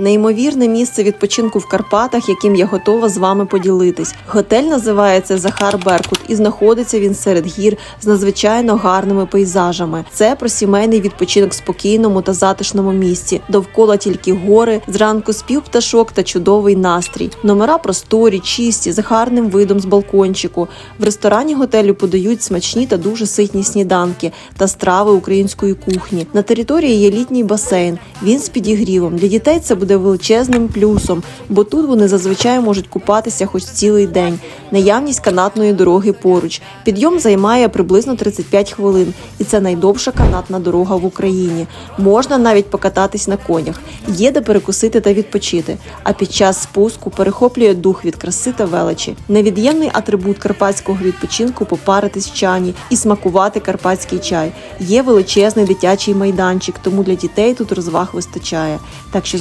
Неймовірне місце відпочинку в Карпатах, яким я готова з вами поділитись. Готель називається Захар Беркут і знаходиться він серед гір з надзвичайно гарними пейзажами. Це про сімейний відпочинок в спокійному та затишному місці. Довкола тільки гори, зранку спів пташок та чудовий настрій. Номера просторі, чисті, з гарним видом з балкончику. В ресторані готелю подають смачні та дуже ситні сніданки та страви української кухні. На території є літній басейн. Він з підігрівом. Для дітей це буде величезним плюсом, бо тут вони зазвичай можуть купатися хоч цілий день. Наявність канатної дороги поруч. Підйом займає приблизно 35 хвилин, і це найдовша канатна дорога в Україні. Можна навіть покататись на конях. Є де перекусити та відпочити. А під час спуску перехоплює дух від краси та величі. Невід'ємний атрибут карпатського відпочинку попаритись в чані і смакувати карпатський чай. Є величезний дитячий майданчик, тому для дітей тут розваг вистачає. Так що